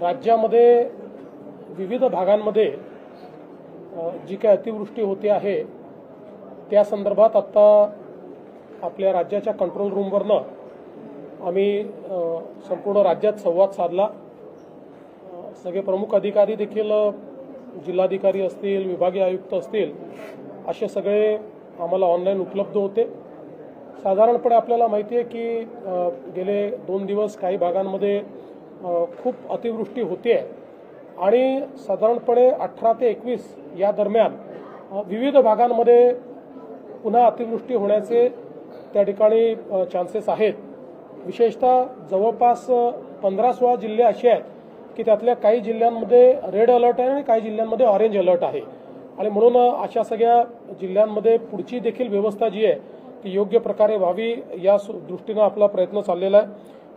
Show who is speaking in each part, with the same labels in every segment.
Speaker 1: राज्यामध्ये विविध भागांमध्ये जी काही अतिवृष्टी होते आहे त्या संदर्भात आत्ता आपल्या राज्याच्या कंट्रोल रूमवरनं आम्ही संपूर्ण राज्यात संवाद साधला. सगळे प्रमुख अधिकारी देखील जिल्हाधिकारी असतील विभागीय आयुक्त असतील असे सगळे आम्हाला ऑनलाईन उपलब्ध होते. साधारणपणे आपल्याला माहिती आहे की गेले दोन दिवस काही भागांमध्ये खूप अतिवृष्टी होते आणि साधारणपणे अठरा ते एकवीस या दरम्यान विविध भागांमध्ये पुन्हा अतिवृष्टी होण्याचे त्या ठिकाणी चान्सेस आहेत. विशेषतः जवळपास पंधरा सोळा जिल्हे असे आहेत की त्यातल्या काही जिल्ह्यांमध्ये रेड अलर्ट आहे आणि काही जिल्ह्यांमध्ये ऑरेंज अलर्ट आहे. आणि म्हणून अशा सगळ्या जिल्ह्यांमध्ये पुढची देखील व्यवस्था जी आहे ती योग्य प्रकारे व्हावी या दृष्टीनं आपला प्रयत्न चाललेला आहे.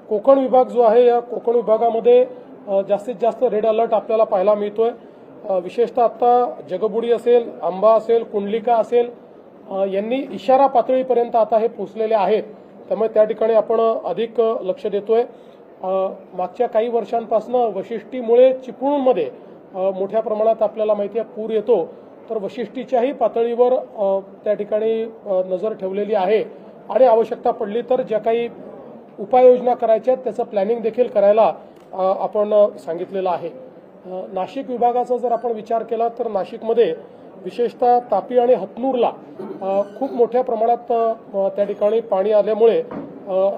Speaker 1: कोकण विभाग जो आहे या कोकण विभागामध्ये जास्तीत जास्त रेड अलर्ट आपल्याला पाहायला मिळतोय. विशेषतः आता जगबुडी असेल आंबा असेल कुंडलिका असेल यांनी इशारा पातळीपर्यंत आता हे पोचलेले आहेत. त्यामुळे त्या ठिकाणी आपण अधिक लक्ष देतोय. मागच्या काही वर्षांपासून वशिष्टीमुळे चिपळूणमध्ये मोठ्या प्रमाणात आपल्याला माहिती आहे पूर येतो. तर वशिष्टीच्याही पातळीवर त्या ठिकाणी नजर ठेवलेली आहे. आणि आवश्यकता पडली तर ज्या काही उपाययोजना करायच्या आहेत त्याचं प्लॅनिंग देखील करायला आपण सांगितलेलं आहे. नाशिक विभागाचा जर आपण विचार केला तर नाशिकमध्ये विशेषतः तापी आणि हतनूरला खूप मोठ्या प्रमाणात त्या ठिकाणी पाणी आल्यामुळे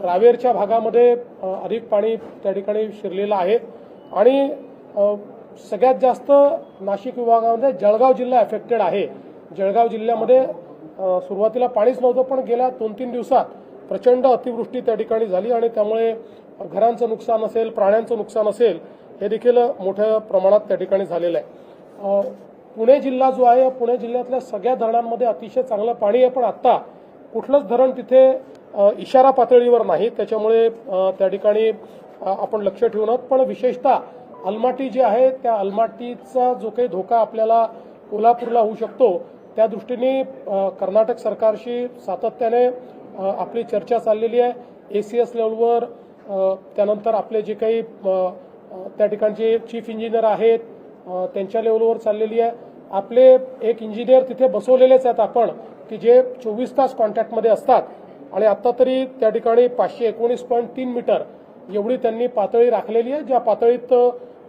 Speaker 1: रावेरच्या भागामध्ये अधिक पाणी त्या ठिकाणी शिरलेलं आहे. आणि सगळ्यात जास्त नाशिक विभागामध्ये जळगाव जिल्हा अफेक्टेड आहे. जळगाव जिल्ह्यामध्ये सुरुवातीला पाणीच नव्हतं पण गेल्या दोन तीन दिवसात प्रचंड अतिवृष्टी त्या ठिकाणी झाली आणि त्यामुळे घरांचं नुकसान असेल प्राण्यांचं नुकसान असेल हे देखील मोठ्या प्रमाणात त्या ठिकाणी झालेलं आहे. पुणे जिल्हा जो आहे पुणे जिल्ह्यातल्या सगळ्या धरणांमध्ये अतिशय चांगलं पाणी आहे पण आत्ता कुठलंच धरण तिथे इशारा पातळीवर नाही. त्याच्यामुळे त्या ठिकाणी आपण लक्ष ठेवून आहोत. पण विशेषतः अलमाटी जी आहे त्या अलमाटीचा जो काही धोका आपल्याला कोल्हापूरला होऊ शकतो त्या दृष्टीने कर्नाटक सरकारशी सातत्याने आपली चर्चा चाललेली आहे. ए सी एस लेवलवर त्यानंतर आपले जे काही त्या ठिकाणचे चीफ इंजिनियर आहेत त्यांच्या लेवलवर चाललेली आहे. आपले एक इंजिनियर तिथे बसवलेलेच आहेत आपण की जे चोवीस तास कॉन्टॅक्टमध्ये असतात. आणि आता तरी त्या ठिकाणी पाचशे एकोणीस पॉईंट तीन मीटर एवढी त्यांनी पातळी राखलेली आहे ज्या पातळीत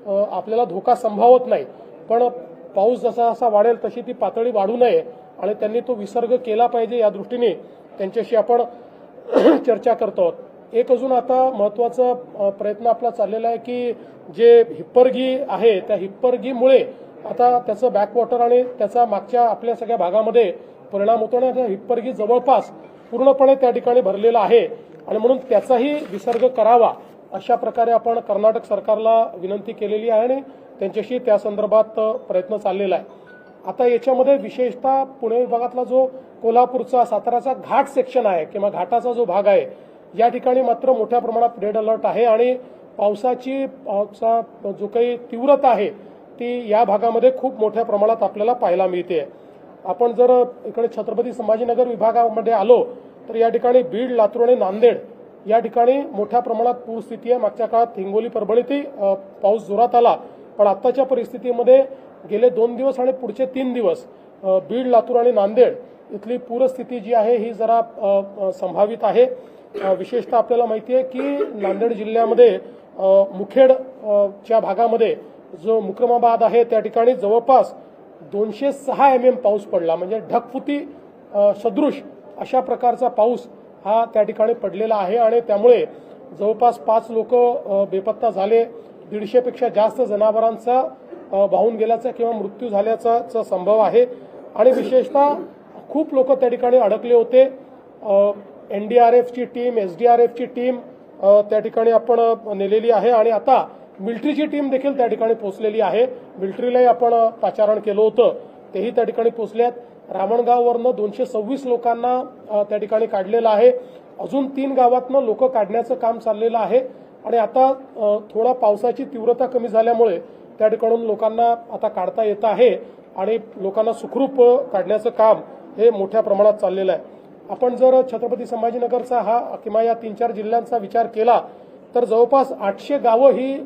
Speaker 1: आपल्याला धोका संभावत नाही. पण पाऊस जसा जसा वाढेल तशी ती पातळी वाढू नये. आणि त्यांनी तो विसर्ग केला पाहिजे या दृष्टीने. त्यांच्याशी आपण चर्चा करतो आहोत. एक अजून आता महत्त्वाचा प्रयत्न आपला चाललेला आहे की जे हिप्परगी आहे त्या हिप्परगीमुळे आता त्याचं बॅकवॉटर आणि त्याचा मागच्या आपल्या सगळ्या भागामध्ये परिणाम होतो आणि आता हिप्परगी जवळपास पूर्णपणे त्या ठिकाणी भरलेला आहे. आणि म्हणून त्याचाही विसर्ग करावा अशा प्रकारे आपण कर्नाटक सरकारला विनंती केलेली आहे आणि त्यांच्याशी त्या संदर्भात प्रयत्न चाललेला आहे. आता याच्यामध्ये विशेषतः पुणे विभागातला जो कोल्हापूरचा साताराचा घाट सेक्शन आहे किंवा घाटाचा जो भाग आहे या ठिकाणी मात्र मोठ्या प्रमाणात रेड अलर्ट आहे आणि पावसाची पावसा जो काही तीव्रता आहे ती या भागामध्ये खूप मोठ्या प्रमाणात आपल्याला पाहायला मिळते. आपण जर इकडे छत्रपती संभाजीनगर विभागामध्ये आलो तर या ठिकाणी बीड लातूर आणि नांदेड या ठिकाणी मोठ्या प्रमाणात पूरस्थिती आहे. मागच्या काळात हिंगोली परभणीतही पाऊस जोरात आला. पण आत्ताच्या परिस्थितीमध्ये गेले दोन दिवस आणि पुढचे तीन दिवस बीड लातूर आणि नांदेड इथली पूरस्थिती जी आहे ही जरा संभावित आहे. विशेषतः आपल्याला माहिती आहे की नांदेड जिल्ह्यामध्ये मुखेड च्या भागामध्ये जो मुक्रमाबाद आहे त्या ठिकाणी जवळपास दोनशे सहा एम एम पाऊस पडला. म्हणजे ढकफुती सदृश अशा प्रकारचा पाऊस हा त्या ठिकाणी पडलेला आहे आणि त्यामुळे जवळपास पाच लोक बेपत्ता झाले. दीडशेपेक्षा जास्त जनावरांचा वाहून गेल्याचा किंवा मृत्यू झाल्याचा संभव आहे. आणि विशेषतः खूप लोक त्या ठिकाणी अडकले होते. एन डी आर एफची टीम एस डी आर एफची टीम त्या ठिकाणी आपण नेलेली आहे. आणि आता मिलिटरीची टीम देखील त्या ठिकाणी पोहोचलेली आहे. मिलिटरीलाही आपण पाचारण केलं होतं. तेही त्या ठिकाणी पोहोचल्यात. रावणगाववरनं दोनशे सव्वीस लोकांना त्या ठिकाणी काढलेलं आहे. अजून तीन गावातनं लोक काढण्याचं काम चाललेलं आहे. आणि आता थोडा पावसाची तीव्रता कमी झाल्यामुळे त्या ठिकाणून लोकांना आता काढता येत आहे आणि लोकांना सुखरूप काढण्याचं काम हे मोठ्या प्रमाणात चाललेलं आहे. आपण जर छत्रपती संभाजीनगरचा हा किंवा या तीन चार जिल्ह्यांचा विचार केला तर जवळपास आठशे गावं ही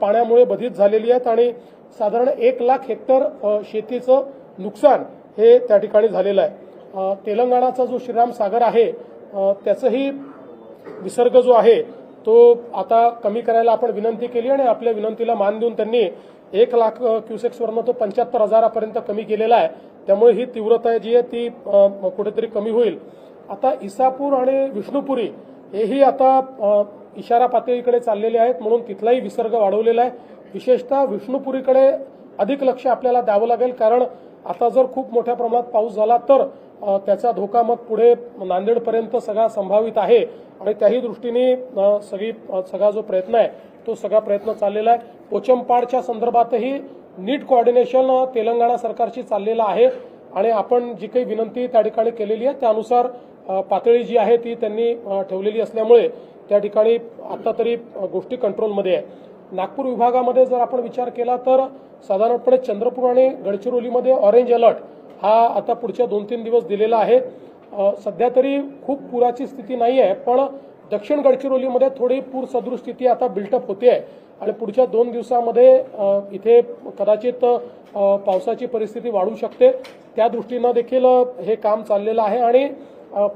Speaker 1: पाण्यामुळे बधित झालेली आहेत आणि साधारण एक लाख हेक्टर शेतीचं नुकसान हे त्या ठिकाणी झालेलं आहे. तेलंगणाचा जो श्रीराम सागर आहे त्याचंही विसर्ग जो आहे तो आता कमी करायला आपण विनंती केली आणि आपल्या विनंतीला मान देऊन त्यांनी एक लाख क्युसेक्सवरनं तो पंच्याहत्तर हजारापर्यंत कमी केलेला आहे. त्यामुळे ही तीव्रता जी आहे ती कुठेतरी कमी होईल. आता इसापूर आणि विष्णुपुरी हेही आता इशारा पातळीकडे चाललेले आहेत म्हणून तिथलाही विसर्ग वाढवलेला आहे. विशेषतः विष्णुपुरीकडे अधिक लक्ष आपल्याला द्यावं लागेल कारण आता जर खूप मोठ्या प्रमाणात पाऊस झाला तर त्याचा धोका मग पुढे नांदेडपर्यंत सगळा संभावित आहे. आणि त्याही दृष्टीने सगळी सगळा जो प्रयत्न आहे तो सगळा प्रयत्न चाललेला आहे. पोचमपाडच्या संदर्भातही नीट कोऑर्डिनेशन तेलंगणा सरकारशी चाललेलं आहे. आणि आपण जी काही विनंती त्या ठिकाणी केलेली आहे त्यानुसार पातळी जी आहे ती त्यांनी ठेवलेली असल्यामुळे त्या ठिकाणी आता तरी गोष्टी कंट्रोलमध्ये आहे. नागपूर विभागामध्ये जर आपण विचार केला तर साधारणपणे चंद्रपूर आणि गडचिरोलीमध्ये ऑरेंज अलर्ट हा आता पुढच्या दोन तीन दिवस दिलेला आहे. सध्या तरी खूप पुराची स्थिती नाही आहे पण दक्षिण गडचिरोलीमध्ये थोडी पूर सदृश स्थिती आता बिल्टअप होते आहे आणि पुढच्या दोन दिवसामध्ये इथे कदाचित पावसाची परिस्थिती वाढू शकते. त्या दृष्टीनं देखील हे काम चाललेलं आहे. आणि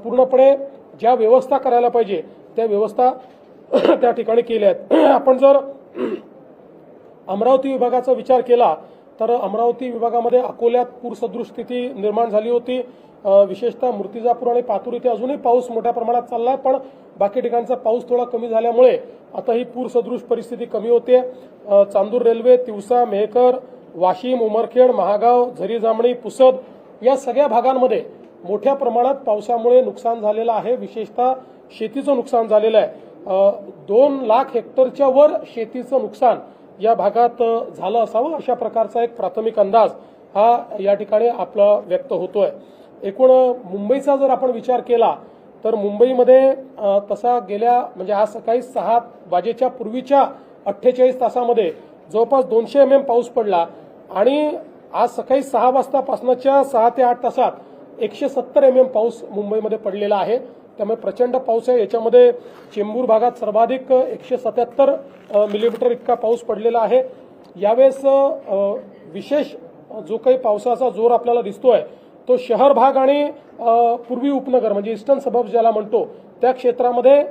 Speaker 1: पूर्णपणे ज्या व्यवस्था करायला पाहिजे त्या व्यवस्था त्या ठिकाणी केल्या आहेत. आपण जर अमरावती विभागाचा विचार केला तर अमरावती विभागामध्ये अकोल्यात पूरसदृश स्थिती निर्माण झाली होती. विशेषतः मूर्तिजापूर आणि पातूर इथे अजूनही पाऊस मोठ्या प्रमाणात चालला आहे पण बाकी ठिकाणचा पाऊस थोडा कमी झाल्यामुळे आता ही पूरसदृश परिस्थिती कमी होते. चांदूर रेल्वे तिवसा मेहकर वाशिम उमरखेड महागाव झरी जामणी पुसद या सगळ्या भागांमध्ये मोठ्या प्रमाणात पावसामुळे नुकसान झालेलं आहे. विशेषतः शेतीचं नुकसान झालेलं आहे. दोन लाख हेक्टरच्या वर शेतीचं नुकसान या भागात झालं असावं अशा प्रकारचा एक प्राथमिक अंदाज हा या ठिकाणी आपला व्यक्त होतोय. एकूण मुंबईचा जर आपण विचार केला तर मुंबईमध्ये तसा गेल्या म्हणजे आज सकाळी सहा वाजेच्या पूर्वीच्या अठ्ठेचाळीस तासामध्ये जवळपास दोनशे एम एम पाऊस पडला आणि आज सकाळी सहा वाजतापासनच्या सहा ते आठ तासात एकशे सत्तर एम एम पाऊस मुंबईमध्ये पडलेला आहे. त्यामुळे प्रचंड पाऊस आहे. याच्यामध्ये चेंबूर भागात सर्वाधिक एकशे सत्याहत्तर मिलीमीटर इतका पाऊस पडलेला आहे. यावेळेस विशेष जो काही पावसाचा जोर आपल्याला दिसतोय तो शहर भाग आणि पूर्वी उपनगर म्हणजे ईस्टर्न सबब ज्याला म्हणतो त्या क्षेत्रामध्ये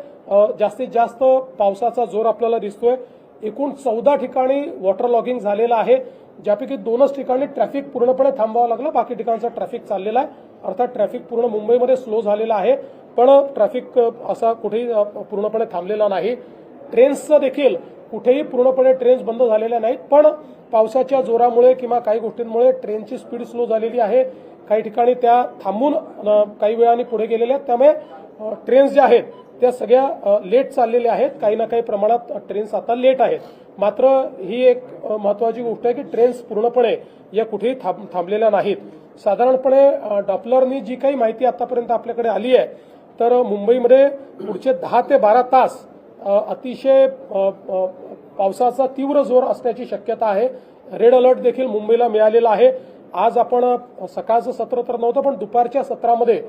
Speaker 1: जास्तीत जास्त पावसाचा जोर आपल्याला दिसतोय. एकूण चौदा ठिकाणी वॉटर लॉगिंग झालेलं आहे ज्यापैकी दोनच ठिकाणी ट्रॅफिक पूर्णपणे थांबावं लागलं. बाकी ठिकाणचं ट्रॅफिक चाललेलं आहे. अर्थात ट्रॅफिक पूर्ण मुंबईमध्ये स्लो झालेला आहे पण ट्रॅफिक असा कुठेही पूर्णपणे थांबलेला नाही. ट्रेन्सचं देखील कुठेही पूर्णपणे ट्रेन्स बंद झालेल्या नाहीत पण पावसाच्या जोरामुळे किंवा काही गोष्टींमुळे ट्रेनची स्पीड स्लो झालेली आहे. काही ठिकाणी त्या थांबून काही वेळाने पुढे गेलेल्या आहेत. त्यामुळे ट्रेन्स ज्या आहेत त्या सगळ्या लेट चाललेल्या आहेत. काही ना काही प्रमाणात ट्रेन्स आता लेट आहेत. मात्र ही एक महत्वाची गोष्ट आहे की ट्रेन्स पूर्णपणे या कुठेही थांब थांबलेल्या नाहीत. साधारणपणे डॉपलरनी जी काही माहिती आतापर्यंत आपल्याकडे आली आहे तर मुंबईमध्ये पुढचे दहा ते बारा तास अतिशय पावसाचा तीव्र जोर असण्याची शक्यता आहे. रेड अलर्ट देखील मुंबईला मिळालेला आहे. आज आपण सकाळचं सत्र तर नव्हतं पण दुपारच्या सत्रामध्ये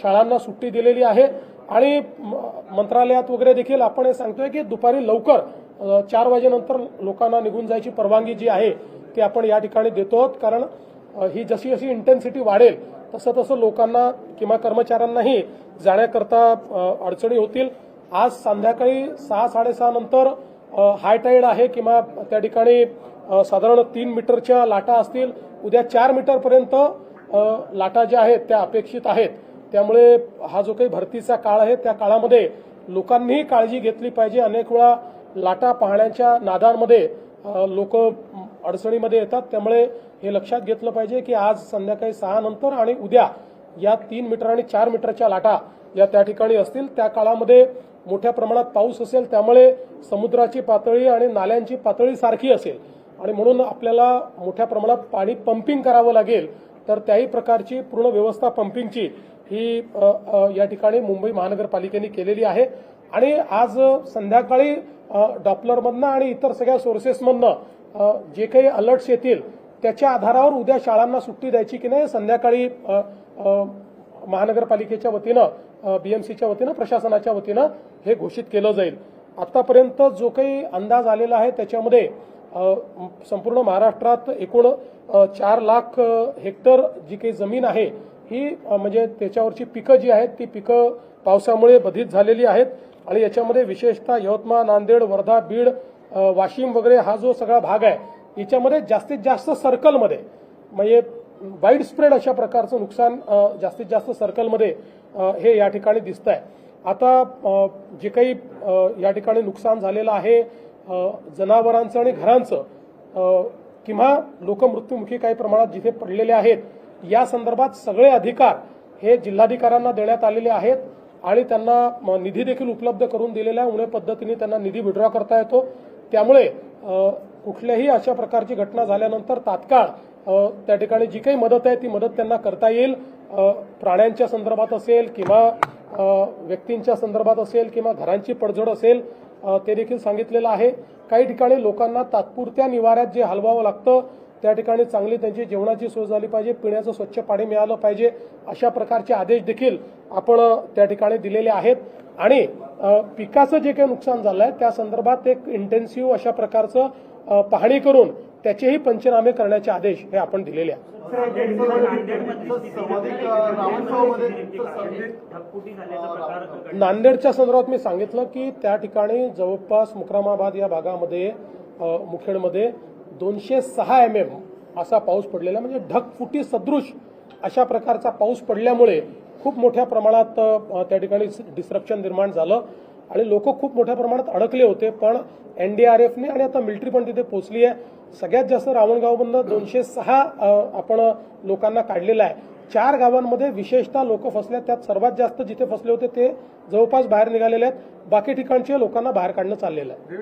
Speaker 1: शाळांना सुट्टी दिलेली आहे. आणि म- मंत्रालयात वगैरे देखील आपण हे सांगतोय की दुपारी लवकर चार वाजेनंतर लोकांना निघून जायची परवानगी जी आहे ती आपण या ठिकाणी देतो आहोत. कारण ही जशी जशी इंटेन्सिटी वाढेल तसं तसं लोकांना किंवा कर्मचाऱ्यांनाही जाण्याकरता अडचणी होतील. आज संध्याकाळी सहा साडेसहा नंतर हाय टाईड आहे किंवा त्या ठिकाणी साधारण तीन मीटरच्या लाटा असतील. उद्या चार मीटरपर्यंत लाटा ज्या आहेत त्या अपेक्षित आहेत. त्यामुळे हा जो काही भरतीचा काळ आहे त्या काळामध्ये लोकांनीही काळजी घेतली पाहिजे. अनेक वेळा लाटा पाहण्याच्या नादांमध्ये लोक अडचणीमध्ये येतात. त्यामुळे हे लक्षात घेतलं पाहिजे की आज संध्याकाळी सहा नंतर आणि उद्या या तीन मीटर आणि चार मीटरच्या लाटा या त्या ठिकाणी असतील. त्या काळामध्ये मोठ्या प्रमाणात पाऊस असेल त्यामुळे समुद्राची पातळी आणि नाल्यांची पातळी सारखी असेल. आणि म्हणून आपल्याला मोठ्या प्रमाणात पाणी पंपिंग करावं लागेल तर त्याही प्रकारची पूर्ण व्यवस्था पंपिंगची ही या ठिकाणी मुंबई महानगरपालिकेने केलेली आहे. आणि आज संध्याकाळी डॉपलरमधनं आणि इतर सगळ्या सोर्सेसमधनं जे काही अलर्ट्स येतील त्याच्या आधारावर उद्या शाळांना सुट्टी द्यायची की नाही संध्याकाळी महानगरपालिकेच्या वतीनं बीएमसीच्या वतीनं प्रशासनाच्या वतीनं हे घोषित केलं जाईल. आतापर्यंत जो काही अंदाज आलेला आहे त्याच्यामध्ये संपूर्ण महाराष्ट्रात एकूण चार लाख हेक्टर जी काही जमीन आहे ही म्हणजे त्याच्यावरची पिकं जी आहेत ती पिकं पावसामुळे बधित झालेली आहेत. आणि याच्यामध्ये विशेषतः यवतमाळ नांदेड वर्धा बीड वाशिम वगैरे हा जो सगळा भाग आहे याच्यामध्ये जास्तीत जास्त सर्कलमध्ये म्हणजे वाईड स्प्रेड अशा प्रकारचं नुकसान जास्तीत जास्त सर्कलमध्ये हे या ठिकाणी दिसत आहे आता जे काही या ठिकाणी नुकसान झालेलं आहे जनावरांचं आणि घरांचं किंवा लोकमृत्युमुखी काही प्रमाणात जिथे पडलेले आहेत या संदर्भात सगळे अधिकार हे जिल्हाधिकाऱ्यांना देण्यात आलेले आहेत आणि त्यांना म, निधी देखील उपलब्ध करून दिलेला आहे उणे पद्धतीने त्यांना निधी विड्रॉ करता येतो. त्यामुळे कुठल्याही अशा प्रकारची घटना झाल्यानंतर तात्काळ त्या ठिकाणी जी काही मदत आहे ती मदत त्यांना करता येईल. प्राण्यांच्या संदर्भात असेल किंवा व्यक्तींच्या संदर्भात असेल किंवा घरांची पडझड असेल ते देखील सांगितलेलं आहे. काही ठिकाणी लोकांना तात्पुरत्या निवाऱ्यात जे हलवावं लागतं त्या ठिकाणी चांगली त्यांची जेवणाची सोय झाली पाहिजे पिण्याचं स्वच्छ पाणी मिळालं पाहिजे अशा प्रकारचे आदेश देखील आपण त्या ठिकाणी दिलेले आहेत आणि पिकाचं जे काही नुकसान झालंय त्या संदर्भात एक इंटेन्सिव्ह अशा प्रकारचं पाहणी करून त्याचेही पंचनामे करण्याचे आदेश हे आपण दिलेले आहेत. नांदेडच्या संदर्भात मी सांगितलं की त्या ठिकाणी जवळपास मुक्रामाबाद या भागामध्ये मुखेडमध्ये दोनशे सहा एम एम असा पाऊस पडलेला म्हणजे ढगफुटी सदृश अशा प्रकारचा पाऊस पडल्यामुळे खूप मोठ्या प्रमाणात त्या ठिकाणी डिस्ट्रप्शन निर्माण झालं आणि लोक खूप मोठ्या प्रमाणात अडकले होते. पण एनडीआरएफने आणि आता मिलिटरी पण तिथे पोहोचली आहे. सगळ्यात जास्त रावणगावमधनं दोनशे सहा आपण लोकांना काढलेलं आहे. चार गावांमध्ये विशेषतः लोक फसले आहेत. त्यात सर्वात जास्त जिथे फसले होते ते जवळपास बाहेर निघालेले आहेत. बाकी ठिकाणचे लोकांना बाहेर काढणं चाललेलं आहे.